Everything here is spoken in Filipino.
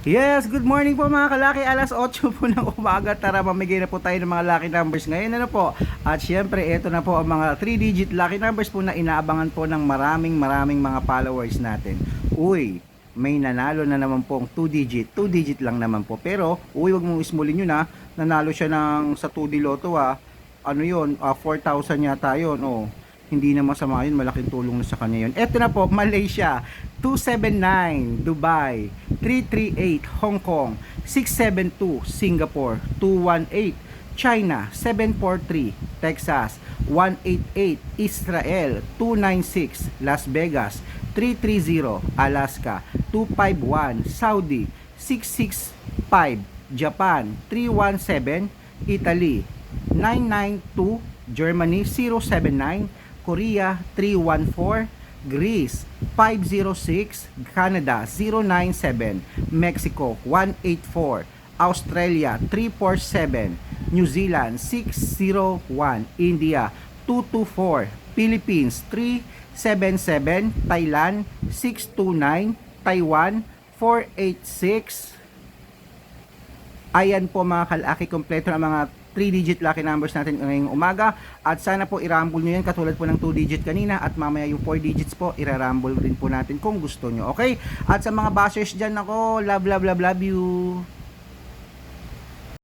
Yes, good morning po mga kalaki. Alas 8 po ng umaga. Tara, mamigay na po tayo ng mga lucky numbers ngayon. Ano po? At syempre, ito na po ang mga 3-digit lucky numbers po na inaabangan po ng maraming maraming mga followers natin. Uy, may nanalo na naman pong 2-digit. 2-digit lang naman po. Pero, uy, wag mong ismulin yun ha. Nanalo siya ng sa 2D Lotto ha. Ano yun? Ah, 4,000 yata yun. Oh hindi na masama yun, malaking tulong na sa kanya yun. Eto na po, Malaysia, 279, Dubai, 338, Hong Kong, 672, Singapore, 218, China, 743, Texas, 188, Israel, 296, Las Vegas, 330, Alaska, 251, Saudi, 665, Japan, 317, Italy, 992, Germany, 079, Korea 314, Greece 506, Canada 097, Mexico 184, Australia 347, New Zealand 601, India 224, Philippines 377, Thailand 629, Taiwan 486, Ayan po mga kalaki, kompleto ng mga 3-digit lucky numbers natin ngayong umaga. At sana po i-rumble nyo yan katulad po ng 2-digit kanina at mamaya yung 4 digits po, i-rumble rin po natin kung gusto nyo. Okay? At sa mga bashers dyan ako, love, love, love, love you.